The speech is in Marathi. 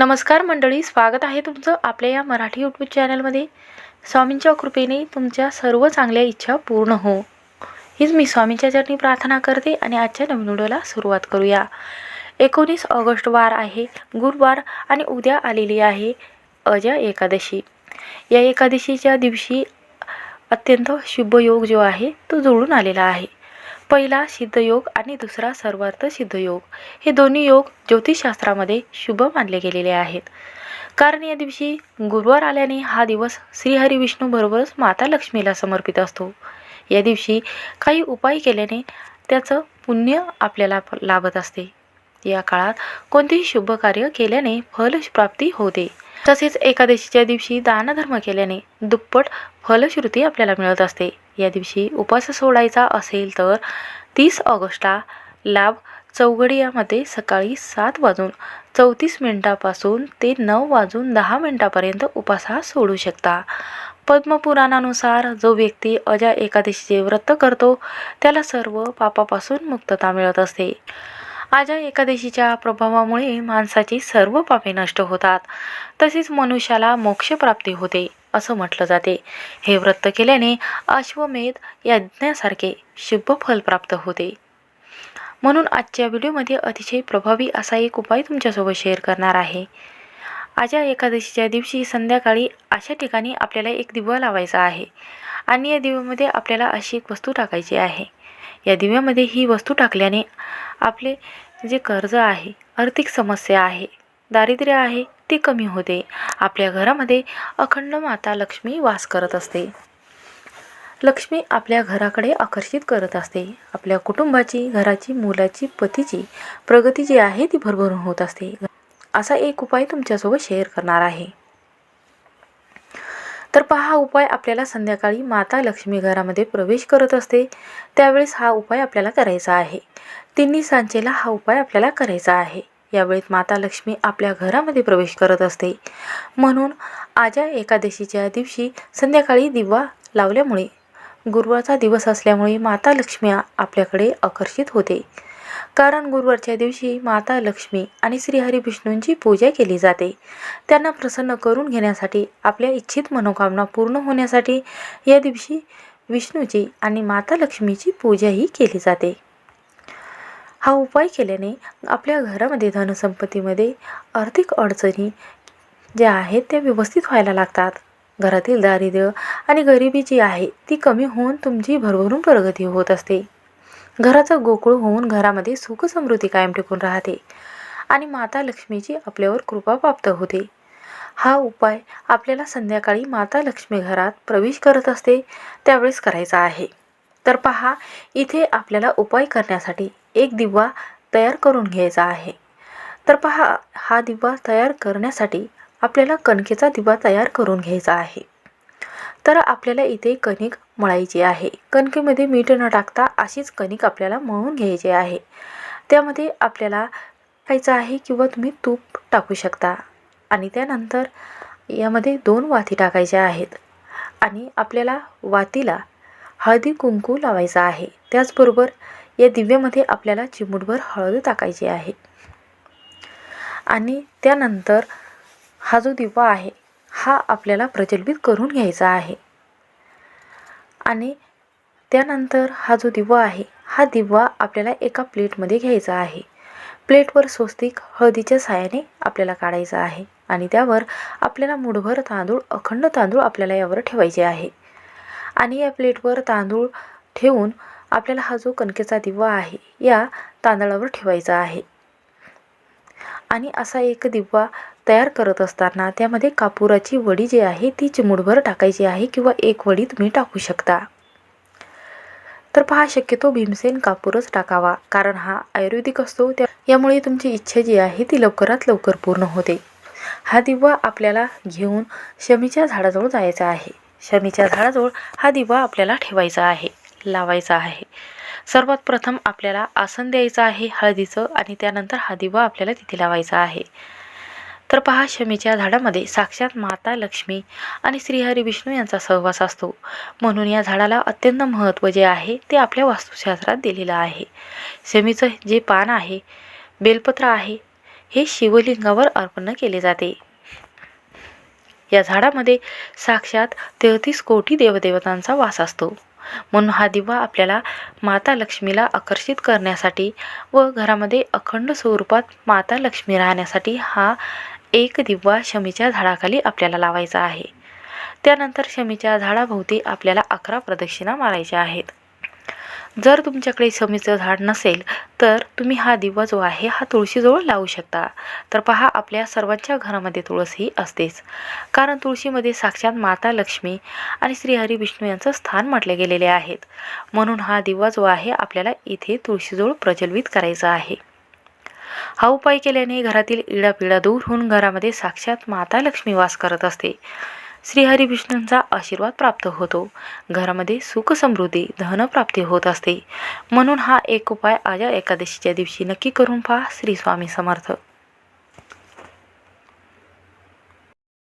नमस्कार मंडळी स्वागत आहे तुमचं आपल्या या मराठी यूट्यूब चॅनलमध्ये स्वामींच्या कृपेने तुमच्या सर्व चांगल्या इच्छा पूर्ण हो. हीच मी स्वामींच्या चरणी प्रार्थना करते आणि आजच्या नवीन व्हिडिओला सुरुवात करूया. एकोणीस ऑगस्ट वार आहे गुरुवार आणि उद्या आलेली आहे अजय एकादशी. या एकादशीच्या दिवशी अत्यंत शुभ योग जो आहे तो जुळून आलेला आहे. पहिला सिद्धयोग आणि दुसरा सर्वार्थ सिद्धयोग. हे दोन्ही योग ज्योतिषशास्त्रामध्ये शुभ मानले गेलेले आहेत. कारण या दिवशी गुरुवार आल्याने हा दिवस श्रीहरी विष्णूबरोबरच माता लक्ष्मीला समर्पित असतो. या दिवशी काही उपाय केल्याने त्याचं पुण्य आपल्याला प- लाभत असते. या काळात कोणतेही शुभ कार्य केल्याने फलप्राप्ती होते. तसेच एकादशीच्या दिवशी दानधर्म केल्याने दुप्पट फलश्रुती आपल्याला मिळत असते. या दिवशी उपास सोडायचा असेल तर तीस ऑगस्टला लाभ चौघडियामध्ये सकाळी सात वाजून चौतीस मिनिटापासून ते नऊ वाजून दहा मिनिटापर्यंत उपासा सोडू शकता. पद्मपुराणानुसार जो व्यक्ती अजा एकादशीचे व्रत करतो त्याला सर्व पापापासून मुक्तता मिळत असते. आजा एकादशीच्या प्रभावामुळे माणसाची सर्व पापे नष्ट होतात. तसेच मनुष्याला मोक्षप्राप्ती होते. असं म्हटलं जाते. हे व्रत केल्याने अश्वमेध यज्ञासारखे शुभ फल प्राप्त होते. म्हणून आजच्या व्हिडिओमध्ये अतिशय प्रभावी असा एक उपाय तुमच्यासोबत शेअर करणार आहे. आजच्या एकादशीच्या दिवशी संध्याकाळी अशा ठिकाणी आपल्याला एक दिवा लावायचा आहे आणि या दिव्यामध्ये आपल्याला अशी एक वस्तू टाकायची आहे. या दिव्यामध्ये ही वस्तू टाकल्याने आपले जे कर्ज आहे आर्थिक समस्या आहे दारिद्र्य आहे ते कमी होते. आपल्या घरामध्ये अखंड माता लक्ष्मी वास करत असते. लक्ष्मी आपल्या घराकडे आकर्षित करत असते. आपल्या कुटुंबाची घराची मुलाची पतीची प्रगती जी आहे ती भरभरून होत असते. असा एक उपाय तुमच्यासोबत शेअर करणार आहे. तर पहा हा उपाय आपल्याला संध्याकाळी माता लक्ष्मी घरामध्ये प्रवेश करत असते. त्यावेळेस हा उपाय आपल्याला करायचा आहे. तिन्ही सांजेला हा उपाय आपल्याला करायचा आहे. यावेळेस माता लक्ष्मी आपल्या घरामध्ये प्रवेश करत असते. म्हणून आजा एकादशीच्या दिवशी संध्याकाळी दिवा लावल्यामुळे गुरुवारचा दिवस असल्यामुळे माता लक्ष्मी आपल्याकडे आकर्षित होते. कारण गुरुवारच्या दिवशी माता लक्ष्मी आणि श्रीहरी विष्णूंची पूजा केली जाते. त्यांना प्रसन्न करून घेण्यासाठी आपल्या इच्छित मनोकामना पूर्ण होण्यासाठी या दिवशी विष्णूची आणि माता लक्ष्मीची पूजाही केली जाते. हा उपाय केल्याने आपल्या घरामध्ये धनसंपत्तीमध्ये आर्थिक अडचणी ज्या आहेत त्या व्यवस्थित व्हायला लागतात. घरातील दारिद्र्य आणि गरिबी जी आहे ती कमी होऊन तुमची भरभरून प्रगती होत असते. घराचं गोकुळ होऊन घरामध्ये सुख समृद्धी कायम टिकून राहते आणि माता लक्ष्मीची आपल्यावर कृपा प्राप्त होते. हा उपाय आपल्याला संध्याकाळी माता लक्ष्मी घरात प्रवेश करत असते त्यावेळेस करायचा आहे. तर पहा इथे आपल्याला उपाय करण्यासाठी एक दिवा तयार करून घ्यायचा आहे. तर पहा हा दिवा तयार करण्यासाठी आपल्याला कणकेचा दिवा तयार करून घ्यायचा आहे. तर आपल्याला इथे कणिक मळायची आहे. कणकेमध्ये मीठ न टाकता अशीच कणिक आपल्याला मळून घ्यायची आहे. त्यामध्ये आपल्याला खायचं आहे किंवा तुम्ही तूप टाकू शकता. आणि त्यानंतर यामध्ये दोन वाती टाकायच्या आहेत. आणि आपल्याला वातीला हळदी कुंकू लावायचा आहे. त्याचबरोबर या दिव्यामध्ये आपल्याला चिमूटभर हळद टाकायची आहे. आणि त्यानंतर हा जो दिवा आहे हा आपल्याला प्रज्वलित करून घ्यायचा आहे. आणि त्यानंतर हा जो दिवा आहे हा दिवा आपल्याला एका प्लेटमध्ये घ्यायचा आहे. प्लेटवर स्वस्तिक हळदीच्या साहाय्याने आपल्याला काढायचा आहे आणि त्यावर आपल्याला मुठभर तांदूळ अखंड तांदूळ आपल्याला यावर ठेवायचे आहे. आणि या प्लेटवर तांदूळ ठेवून आपल्याला हा जो कणकेचा दिवा आहे या तांदळावर ठेवायचा आहे. आणि असा एक दिवा तयार करत असताना त्यामध्ये कापुराची वडी जी आहे ती चिमुडभर टाकायची आहे किंवा एक वडी तुम्ही टाकू शकता. तर पहा शक्यतो भीमसेन कापूरच टाकावा कारण हा आयुर्वेदिक असतो. त्या यामुळे तुमची इच्छा जी आहे ती लवकरात लवकर पूर्ण होते. हा दिवा आपल्याला घेऊन शमीच्या झाडाजवळ जायचा आहे. शमीच्या झाडाजवळ हा दिवा आपल्याला ठेवायचा आहे. लावायचा आहे. सर्वात प्रथम आपल्याला आसन द्यायचं आहे हळदीचं आणि त्यानंतर हा दिवा आपल्याला तिथे लावायचा आहे. तर पहा शमीच्या झाडामध्ये साक्षात माता लक्ष्मी आणि श्रीहरी विष्णू यांचा सहवास असतो. म्हणून या झाडाला अत्यंत महत्त्व जे आहे ते आपल्या वास्तुशास्त्रात दिलेलं आहे. शमीचं जे पान आहे बेलपत्र आहे हे शिवलिंगावर अर्पण केले जाते. या झाडामध्ये साक्षात तेहतीस कोटी देवदेवतांचा वास असतो. म्हणून हा दिवा आपल्याला माता लक्ष्मीला आकर्षित करण्यासाठी व घरामध्ये अखंड स्वरूपात माता लक्ष्मी राहण्यासाठी हा एक दिवा शमीच्या झाडाखाली आपल्याला लावायचा आहे. त्यानंतर शमीच्या झाडाभोवती आपल्याला अकरा प्रदक्षिणा मारायच्या आहेत. जर तुमच्याकडे शमीचं झाड नसेल तर तुम्ही हा दिवा जो आहे हा तुळशीजवळ लावू शकता. तर पहा आपल्या सर्वांच्या घरामध्ये तुळस ही असतेच. कारण तुळशीमध्ये साक्षात माता लक्ष्मी आणि श्रीहरी विष्णू यांचं स्थान म्हटले गेलेले आहेत. म्हणून हा दिवा जो आहे आपल्याला इथे तुळशीजवळ प्रज्वलित करायचा आहे. हा उपाय केल्याने घरातील इडापिडा दूर होऊन घरामध्ये साक्षात माता लक्ष्मी वास करत असते. श्रीहरिविष्णूंचा आशीर्वाद प्राप्त होतो. घरामध्ये सुख समृद्धी धनप्राप्ती होत असते. म्हणून हा एक उपाय आज एकादशीच्या दिवशी नक्की करून पहा. श्री स्वामी समर्थ.